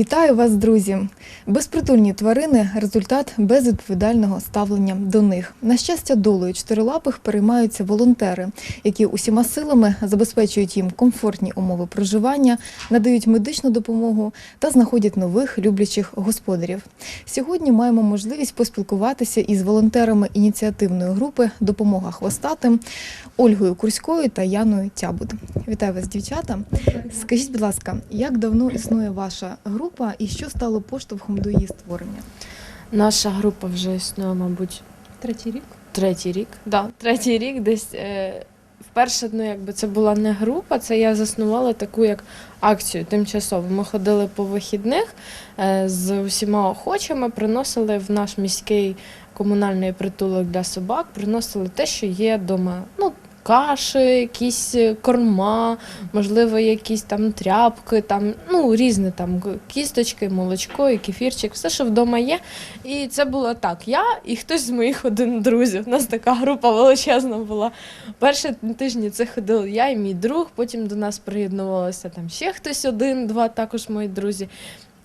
Вітаю вас, друзі! Безпритульні тварини результат безвідповідального ставлення до них. На щастя, долею чотирилапих переймаються волонтери, які усіма силами забезпечують їм комфортні умови проживання, надають медичну допомогу та знаходять нових люблячих господарів. Сьогодні маємо можливість поспілкуватися із волонтерами ініціативної групи Допомога хвостатим Ольгою Курською та Яною Тябуд. Вітаю вас, дівчата. Скажіть, будь ласка, як давно існує ваша група і що стало поштовхом до її створення? Наша група вже існує, мабуть, Третій рік. третій рік. Да, третій рік десь е, вперше, ну якби це була не група, це я заснувала таку як акцію тимчасово. Ми ходили по вихідних е, з усіма охочими, приносили в наш міський комунальний притулок для собак, приносили те, що є вдома. Ну, Каші, якісь е, корма, можливо, якісь там тряпки, там ну різне там кісточки, молочко і кефірчик, все, що вдома є. І це було так. Я і хтось з моїх один друзів. У нас така група величезна була. Перші тижні це ходили я і мій друг. Потім до нас приєднувалося там ще хтось один, два також мої друзі.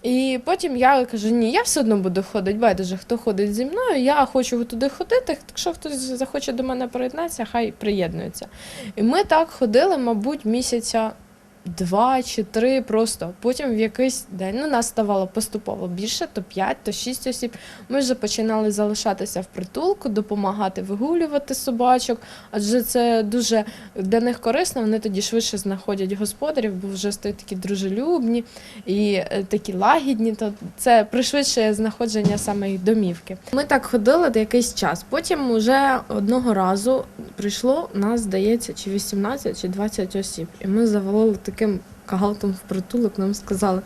І потім я кажу: ні, я все одно буду ходити. Байдуже, хто ходить зі мною, я хочу туди ходити. Якщо хтось захоче до мене приєднатися, хай приєднується. І ми так ходили, мабуть, місяця два чи три просто. Потім в якийсь день ну, нас ставало поступово більше, то п'ять, то шість осіб. Ми вже починали залишатися в притулку, допомагати вигулювати собачок, адже це дуже для них корисно. Вони тоді швидше знаходять господарів, бо вже стають такі дружелюбні і е, такі лагідні. То це пришвидшує знаходження саме їх домівки. Ми так ходили якийсь час. Потім уже одного разу прийшло нас, здається, чи 18, чи 20 осіб, і ми завалили таким. Кагалком в притулок нам сказали,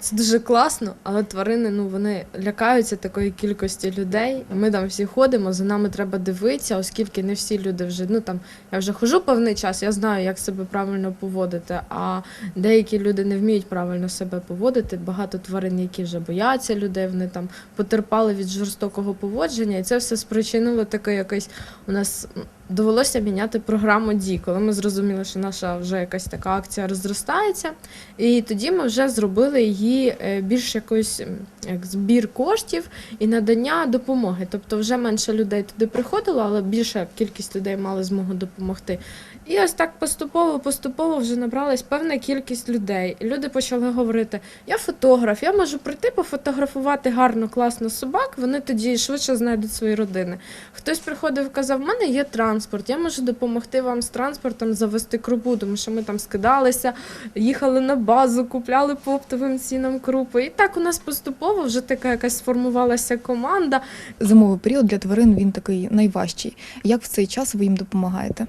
це дуже класно, але тварини ну вони лякаються такої кількості людей. Ми там всі ходимо, за нами треба дивитися, оскільки не всі люди вже ну там я вже хожу певний час, я знаю, як себе правильно поводити. А деякі люди не вміють правильно себе поводити. Багато тварин, які вже бояться людей, вони там потерпали від жорстокого поводження, і це все спричинило таке якесь у нас. Довелося міняти програму дій, коли ми зрозуміли, що наша вже якась така акція розростається. І тоді ми вже зробили її е, більш якось як збір коштів і надання допомоги. Тобто вже менше людей туди приходило, але більша кількість людей мали змогу допомогти. І ось так поступово, поступово вже набралась певна кількість людей. Люди почали говорити: я фотограф, я можу прийти пофотографувати гарно, класно собак. Вони тоді швидше знайдуть свої родини. Хтось приходив казав, в мене є транспорт, я можу допомогти вам з транспортом завести крупу, тому що ми там скидалися, їхали на базу, купляли по оптовим цінам крупи. І так у нас поступово вже така якась сформувалася команда. Зимовий період для тварин він такий найважчий. Як в цей час ви їм допомагаєте?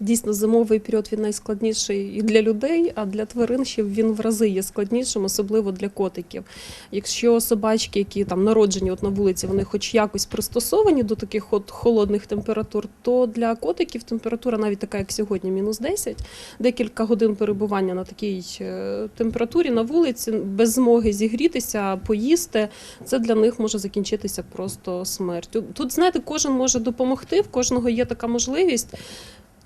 Дійсно, зимовий період він найскладніший і для людей, а для тварин ще він в рази є складнішим, особливо для котиків. Якщо собачки, які там народжені от на вулиці, вони хоч якось пристосовані до таких от холодних температур, то для котиків температура навіть така, як сьогодні, мінус 10, декілька годин перебування на такій е, температурі на вулиці, без змоги зігрітися, поїсти, це для них може закінчитися просто смертю. Тут, знаєте, кожен може допомогти, в кожного є така можливість.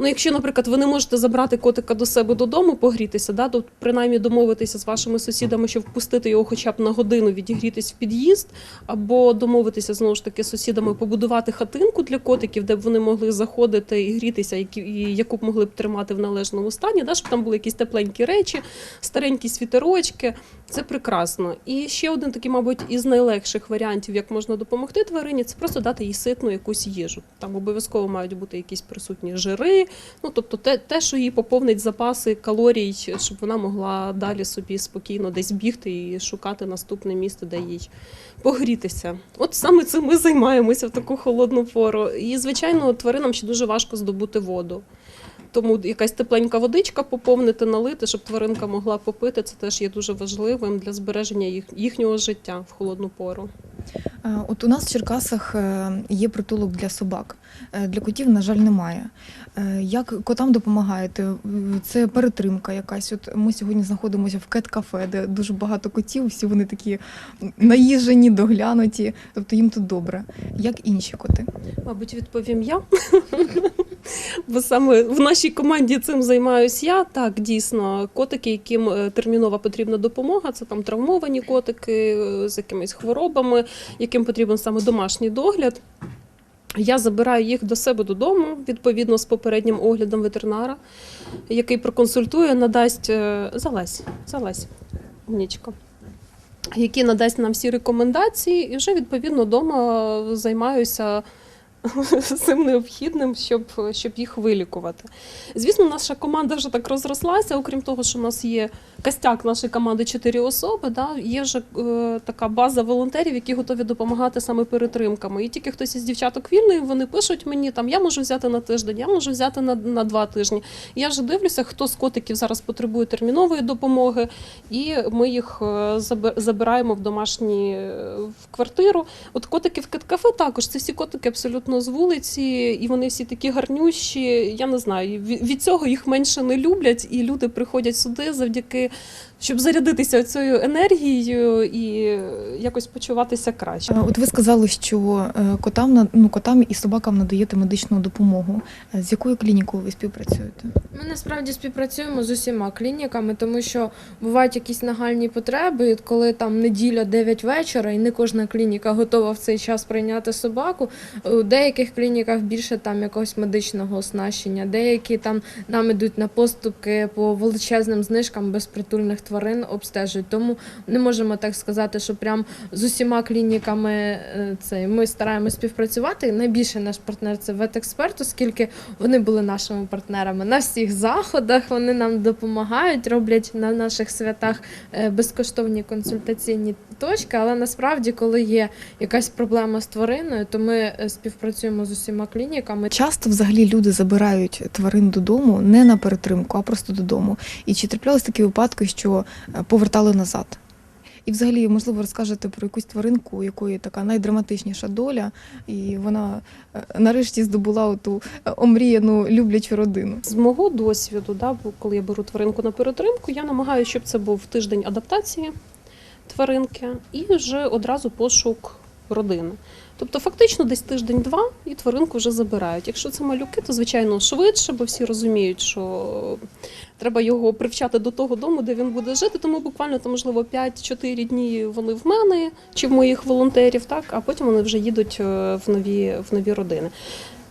Ну, якщо, наприклад, ви не можете забрати котика до себе додому, погрітися, да, то принаймні домовитися з вашими сусідами, щоб впустити його хоча б на годину відігрітись в під'їзд, або домовитися знову ж таки з сусідами, побудувати хатинку для котиків, де б вони могли заходити і грітися, які, і яку б могли б тримати в належному стані, да, щоб там були якісь тепленькі речі, старенькі світерочки. Це прекрасно. І ще один такий, мабуть, із найлегших варіантів, як можна допомогти тварині, це просто дати їй ситну якусь їжу. Там обов'язково мають бути якісь присутні жири, ну тобто те, те, що їй поповнить запаси калорій, щоб вона могла далі собі спокійно десь бігти і шукати наступне місце, де їй погрітися. От саме цим ми займаємося в таку холодну пору. І, звичайно, тваринам ще дуже важко здобути воду. Тому якась тепленька водичка поповнити, налити, щоб тваринка могла попити. Це теж є дуже важливим для збереження їх, їхнього життя в холодну пору. От у нас в Черкасах е, є притулок для собак. Е, Для котів, на жаль, немає. Е, Як котам допомагаєте? Це перетримка якась. От ми сьогодні знаходимося в кет-кафе, де дуже багато котів, всі вони такі наїжені, доглянуті. Тобто їм тут добре. Як інші коти? Мабуть, відповім я. Бо саме в нашій команді цим займаюсь я. Так, дійсно, котики, яким е, термінова потрібна допомога, це там травмовані котики е, з якимись хворобами, яким потрібен саме домашній догляд. Я забираю їх до себе додому, відповідно з попереднім оглядом ветеринара, який проконсультує, надасть е, залазь, залазь, умнічка. Який надасть нам всі рекомендації, і вже відповідно вдома займаюся цим необхідним, щоб, щоб їх вилікувати. Звісно, наша команда вже так розрослася, окрім того, що у нас є костяк нашої команди чотири особи. Да, є вже е, така база волонтерів, які готові допомагати саме перетримками. І тільки хтось із дівчаток вільний, вони пишуть мені там, я можу взяти на тиждень, я можу взяти на, на два тижні. Я вже дивлюся, хто з котиків зараз потребує термінової допомоги, і ми їх е, забираємо в домашні е, в квартиру. От котики в кафе також це всі котики абсолютно з вулиці, і вони всі такі гарнющі. Я не знаю, від цього їх менше не люблять, і люди приходять сюди завдяки, щоб зарядитися цією енергією і якось почуватися краще. От ви сказали, що е, котам на- ну, котам і собакам надаєте медичну допомогу. Е, З якою клінікою ви співпрацюєте? Ми насправді співпрацюємо з усіма клініками, тому що бувають якісь нагальні потреби, коли там неділя 9 вечора, і не кожна клініка готова в цей час прийняти собаку. У деяких клініках більше там якогось медичного оснащення, деякі там нам ідуть на поступки по величезним знижкам безпритульних тварин обстежують. Тому не можемо так сказати, що прям з усіма клініками е, це ми стараємось співпрацювати. Найбільше наш партнер це ветексперт, оскільки вони були нашими партнерами на всіх заходах. Вони нам допомагають, роблять на наших святах е, безкоштовні консультаційні точки. Але насправді, коли є якась проблема з твариною, то ми е, співпрацюємо з усіма клініками. Часто взагалі люди забирають тварин додому не на перетримку, а просто додому. І чи траплялись такі випадки, що е, повертали назад? І взагалі, можливо, розкажете про якусь тваринку, якої така найдраматичніша доля, і вона е, нарешті здобула ту омріяну люблячу родину. З мого досвіду, да, коли я беру тваринку на перетримку, я намагаюся, щоб це був тиждень адаптації тваринки і вже одразу пошук родини. Тобто, фактично, десь тиждень-два і тваринку вже забирають. Якщо це малюки, то звичайно швидше, бо всі розуміють, що треба його привчати до того дому, де він буде жити. Тому буквально там, можливо, 5-4 дні вони в мене чи в моїх волонтерів, так а потім вони вже їдуть е, в нові, в нові родини.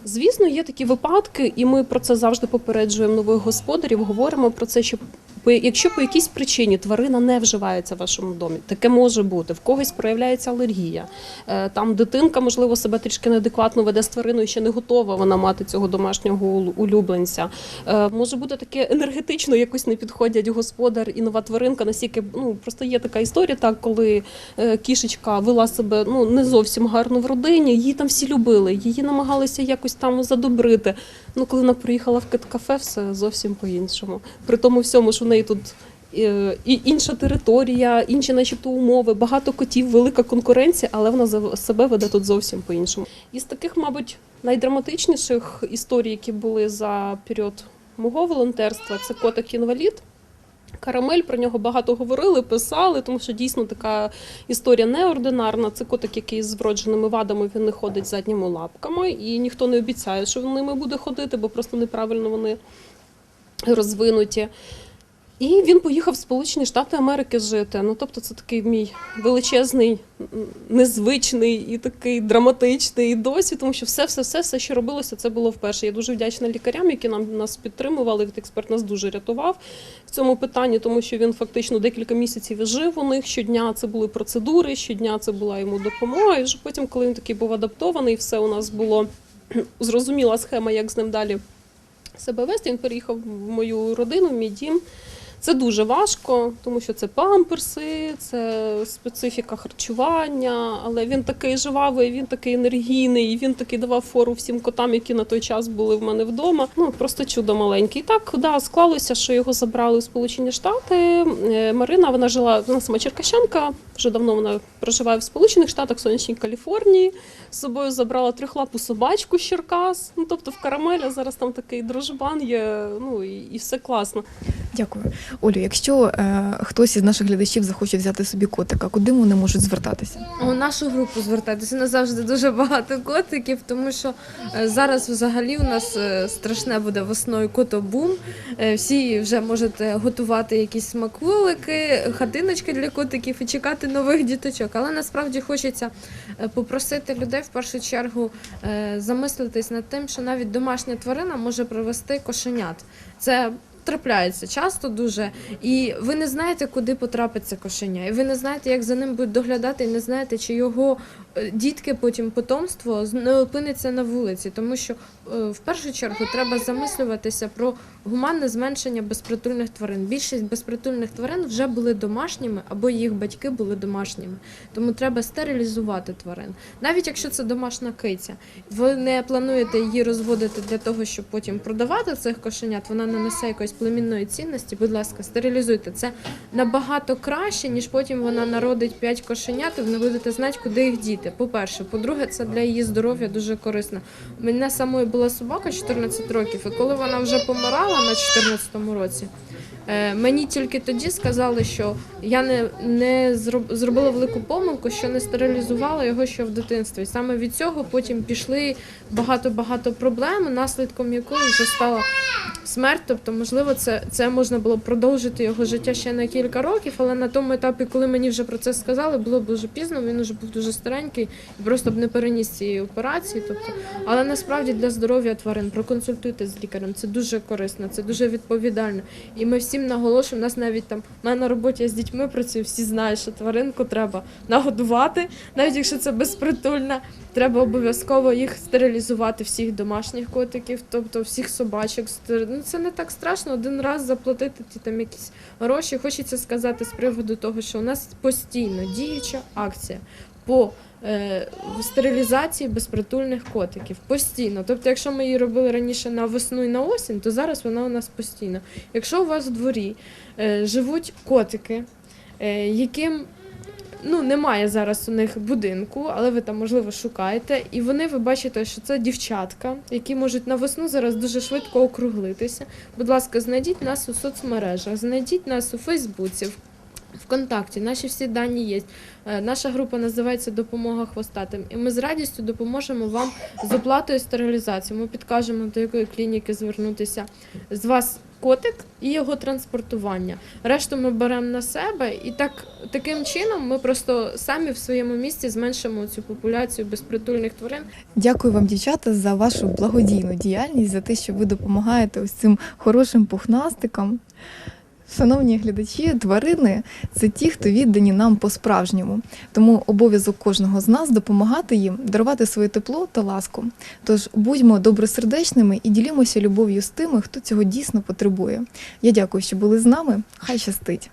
Звісно, є такі випадки, і ми про це завжди попереджуємо нових господарів. Говоримо про це, що якщо по якійсь причині тварина не вживається в вашому домі, таке може бути. В когось проявляється алергія. Е, Там дитинка, можливо, себе трішки неадекватно веде з твариною, ще не готова вона мати цього домашнього улюбленця. Е, Може бути таке енергетично, якось не підходять господар і нова тваринка. Настільки ну просто є така історія, так коли е, кішечка вела себе ну не зовсім гарно в родині. Її там всі любили, її намагалися якось там задобрити. Ну, коли вона приїхала в кафе, все зовсім по-іншому. При тому всьому, що в неї тут. е, І інша територія, інші, начебто, умови, багато котів, велика конкуренція, але вона за- себе веде тут зовсім по-іншому. Із таких, мабуть, найдраматичніших історій, які були за період мого волонтерства, це котик інвалід. Карамель про нього багато говорили, писали, тому що дійсно така історія неординарна. Це котик, який з вродженими вадами він не ходить задніми лапками, і ніхто не обіцяє, що він ними буде ходити, бо просто неправильно вони розвинуті. І він поїхав в Сполучені Штати Америки жити. Ну тобто, це такий мій величезний, незвичний і такий драматичний досвід, тому що все, все, все, все, що робилося, це було вперше. Я дуже вдячна лікарям, які нам нас підтримували. Від експерт нас дуже рятував в цьому питанні, тому що він фактично декілька місяців жив у них. Щодня це були процедури, щодня це була йому допомога. І вже потім, коли він такий був адаптований, все у нас було зрозуміла схема, як з ним далі себе вести. Він переїхав в мою родину, в мій дім. Це дуже важко, тому що це памперси, це специфіка харчування, але він такий живавий, він такий енергійний, він такий давав фору всім котам, які на той час були в мене вдома. Ну просто чудо маленьке. І так да, склалося, що його забрали у Сполучені Штати. Е, Марина вона жила, вона сама черкащанка, вже давно вона проживає в Сполучених Штатах, сонячній Каліфорнії. З собою забрала трьохлапу собачку з Черкас. Ну тобто в карамеля зараз там такий дружбан є. Ну і, і все класно. Дякую. Олю, якщо е, хтось із наших глядачів захоче взяти собі котика, куди вони можуть звертатися? У нашу групу звертайтеся. У нас завжди дуже багато котиків, тому що е, зараз взагалі у нас е, страшне буде весною котобум. Е, Всі вже можете готувати якісь смаколики, хатиночки для котиків і чекати нових діточок. Але насправді хочеться е, попросити людей в першу чергу е, замислитись над тим, що навіть домашня тварина може привести кошенят. Це трапляється часто дуже, і ви не знаєте, куди потрапить це кошеня, і ви не знаєте, як за ним будуть доглядати, і не знаєте, чи його е, дітки, потім потомство не опиниться на вулиці. Тому що е, в першу чергу треба замислюватися про гуманне зменшення безпритульних тварин. Більшість безпритульних тварин вже були домашніми або їх батьки були домашніми. Тому треба стерилізувати тварин. Навіть якщо це домашня киця, ви не плануєте її розводити для того, щоб потім продавати цих кошенят, вона не несе якоїсь племінної цінності. Будь ласка, стерилізуйте. Це набагато краще, ніж потім вона народить 5 кошенят, і ви не будете знати, куди їх діти. По-перше, по-друге, це для її здоров'я дуже корисно. У мене самої була собака 14 років, і коли вона вже помирала на 14-му році. е, Мені тільки тоді сказали, що я не, не зроб- зробила велику помилку, що не стерилізувала його ще в дитинстві. Саме від цього потім пішли багато-багато проблем, наслідком якої вже стала смерть. Тобто, можливо, це, це можна було продовжити його життя ще на кілька років, але на тому етапі, коли мені вже про це сказали, було б дуже пізно. Він вже був дуже старенький і просто б не переніс цієї операції. Тобто, але насправді для здоров'я тварин проконсультуйтесь з лікарем. Це дуже корисно, це дуже відповідально. І ми всім наголошуємо. Нас навіть там в мене на роботі я з дітьми працюю, всі знають, що тваринку треба нагодувати, навіть якщо це безпритульна. Треба обов'язково їх стерилізувати, всіх домашніх котиків, тобто всіх собачок. Ну, це не так страшно. Один раз заплатити ті там якісь гроші. Хочеться сказати з приводу того, що у нас постійно діюча акція по е, стерилізації безпритульних котиків. Постійно. Тобто, якщо ми її робили раніше на весну і на осінь, то зараз вона у нас постійно. Якщо у вас в дворі е, живуть котики, е, яким ну, немає зараз у них будинку, але ви там, можливо, шукаєте. І вони ви бачите, що це дівчатка, які можуть на весну зараз дуже швидко округлитися. Будь ласка, знайдіть нас у соцмережах, знайдіть нас у Фейсбуці, ВКонтакті, наші всі дані є. Е, Наша група називається Допомога хвостатим. І ми з радістю допоможемо вам з оплатою стерилізації. Ми підкажемо, до якої клініки звернутися. З вас котик і його транспортування. Решту ми беремо на себе, і так таким чином ми просто самі в своєму місці зменшимо цю популяцію безпритульних тварин. Дякую вам, дівчата, за вашу благодійну діяльність, за те, що ви допомагаєте ось цим хорошим пухнастикам. Шановні глядачі, тварини це ті, хто віддані нам по-справжньому. Тому обов'язок кожного з нас допомагати їм, дарувати своє тепло та ласку. Тож будьмо добросердечними і ділімося любов'ю з тими, хто цього дійсно потребує. Я дякую, що були з нами. Хай щастить!